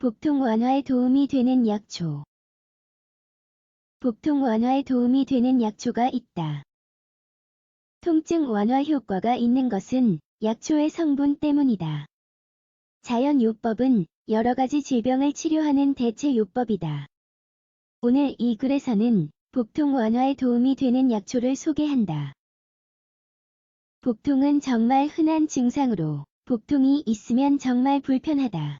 복통 완화에 도움이 되는 약초. 복통 완화에 도움이 되는 약초가 있다. 통증 완화 효과가 있는 것은 약초의 성분 때문이다. 자연요법은 여러 가지 질병을 치료하는 대체 요법이다. 오늘 이 글에서는 복통 완화에 도움이 되는 약초를 소개한다. 복통은 정말 흔한 증상으로 복통이 있으면 정말 불편하다.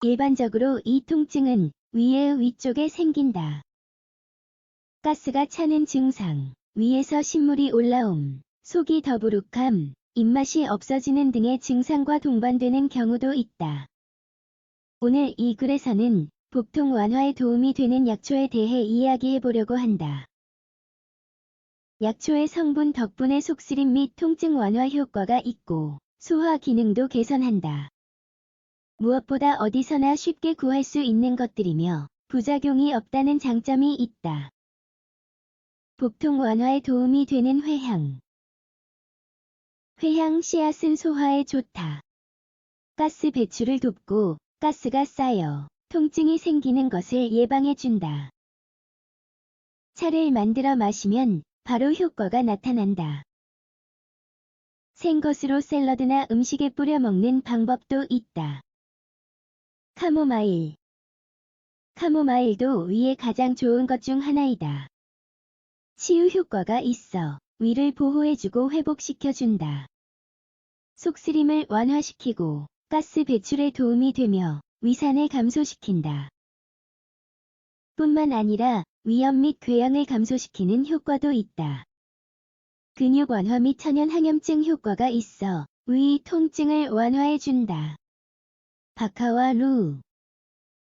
일반적으로 이 통증은 위의 위쪽에 생긴다. 가스가 차는 증상, 위에서 신물이 올라옴, 속이 더부룩함, 입맛이 없어지는 등의 증상과 동반되는 경우도 있다. 오늘 이 글에서는 복통 완화에 도움이 되는 약초에 대해 이야기해 보려고 한다. 약초의 성분 덕분에 속쓰림 및 통증 완화 효과가 있고 소화 기능도 개선한다. 무엇보다 어디서나 쉽게 구할 수 있는 것들이며 부작용이 없다는 장점이 있다. 복통 완화에 도움이 되는 회향. 회향 씨앗은 소화에 좋다. 가스 배출을 돕고 가스가 쌓여 통증이 생기는 것을 예방해준다. 차를 만들어 마시면 바로 효과가 나타난다. 생것으로 샐러드나 음식에 뿌려 먹는 방법도 있다. 카모마일 카모마일도 위에 가장 좋은 것 중 하나이다. 치유 효과가 있어 위를 보호해주고 회복시켜준다. 속쓰림을 완화시키고 가스 배출에 도움이 되며 위산을 감소시킨다. 뿐만 아니라 위염 및 궤양을 감소시키는 효과도 있다. 근육 완화 및 천연 항염증 효과가 있어 위 통증을 완화해준다. 박하와 루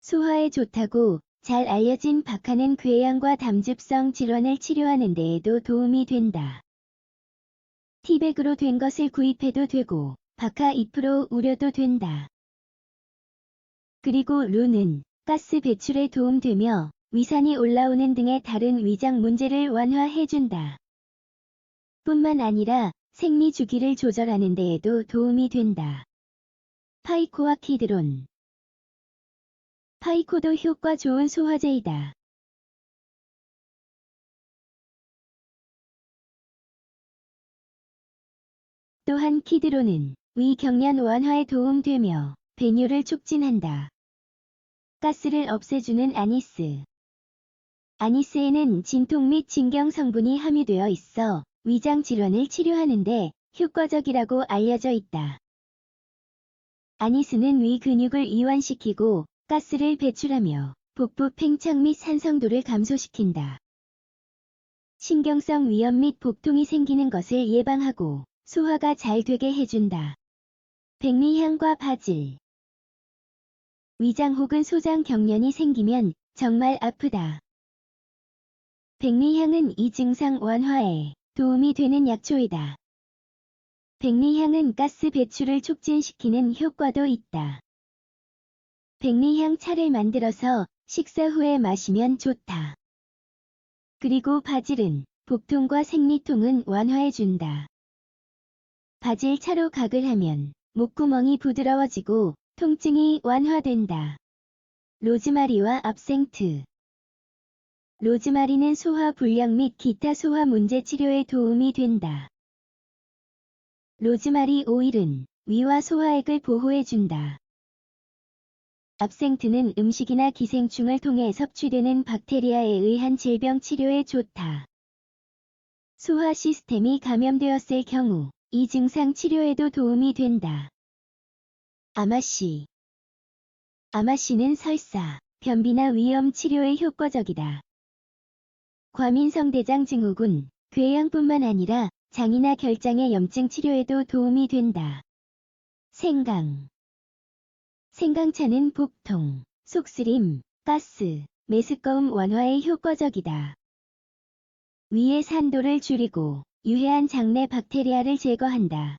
소화에 좋다고 잘 알려진 박하는 궤양과 담즙성 질환을 치료하는 데에도 도움이 된다. 티백으로 된 것을 구입해도 되고 박하 잎으로 우려도 된다. 그리고 루는 가스 배출에 도움되며 위산이 올라오는 등의 다른 위장 문제를 완화해준다. 뿐만 아니라 생리 주기를 조절하는 데에도 도움이 된다. 파이코와 키드론 파이코도 효과 좋은 소화제이다. 또한 키드론은 위 경련 완화에 도움되며 배뇨를 촉진한다. 가스를 없애주는 아니스 아니스에는 진통 및 진경 성분이 함유되어 있어 위장 질환을 치료하는데 효과적이라고 알려져 있다. 아니스는 위 근육을 이완시키고 가스를 배출하며 복부 팽창 및 산성도를 감소시킨다. 신경성 위염 및 복통이 생기는 것을 예방하고 소화가 잘 되게 해준다. 백리향과 바질 위장 혹은 소장 경련이 생기면 정말 아프다. 백리향은 이 증상 완화에 도움이 되는 약초이다. 백리향은 가스 배출을 촉진시키는 효과도 있다. 백리향 차를 만들어서 식사 후에 마시면 좋다. 그리고 바질은 복통과 생리통은 완화해준다. 바질 차로 각을 하면 목구멍이 부드러워지고 통증이 완화된다. 로즈마리와 압생트 로즈마리는 소화 불량 및 기타 소화 문제 치료에 도움이 된다. 로즈마리 오일은 위와 소화액을 보호해준다. 압생트는 음식이나 기생충을 통해 섭취되는 박테리아에 의한 질병 치료에 좋다. 소화 시스템이 감염되었을 경우 이 증상 치료에도 도움이 된다. 아마씨 아마씨는 설사, 변비나 위염 치료에 효과적이다. 과민성 대장 증후군, 궤양뿐만 아니라 장이나 결장의 염증 치료에도 도움이 된다. 생강 생강차는 복통, 속쓰림, 가스, 메스꺼움 완화에 효과적이다. 위의 산도를 줄이고 유해한 장내 박테리아를 제거한다.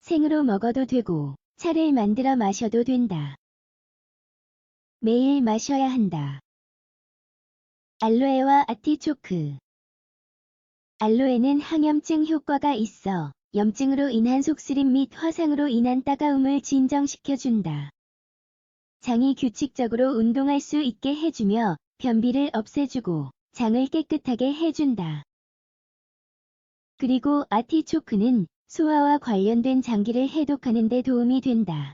생으로 먹어도 되고 차를 만들어 마셔도 된다. 매일 마셔야 한다. 알로에와 아티초크 알로에는 항염증 효과가 있어 염증으로 인한 속쓰림 및 화상으로 인한 따가움을 진정시켜준다. 장이 규칙적으로 운동할 수 있게 해주며 변비를 없애주고 장을 깨끗하게 해준다. 그리고 아티초크는 소화와 관련된 장기를 해독하는 데 도움이 된다.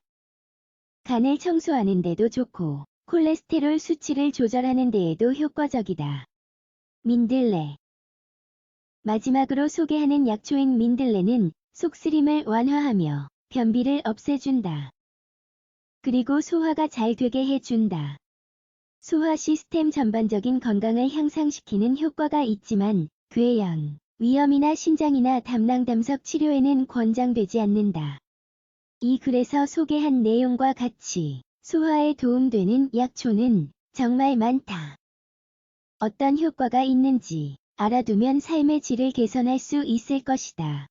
간을 청소하는 데도 좋고 콜레스테롤 수치를 조절하는 데에도 효과적이다. 민들레 마지막으로 소개하는 약초인 민들레는 속쓰림을 완화하며 변비를 없애준다. 그리고 소화가 잘 되게 해준다. 소화 시스템 전반적인 건강을 향상시키는 효과가 있지만 궤양, 위염이나 신장이나 담낭담석 치료에는 권장되지 않는다. 이 글에서 소개한 내용과 같이 소화에 도움되는 약초는 정말 많다. 어떤 효과가 있는지 알아두면 삶의 질을 개선할 수 있을 것이다.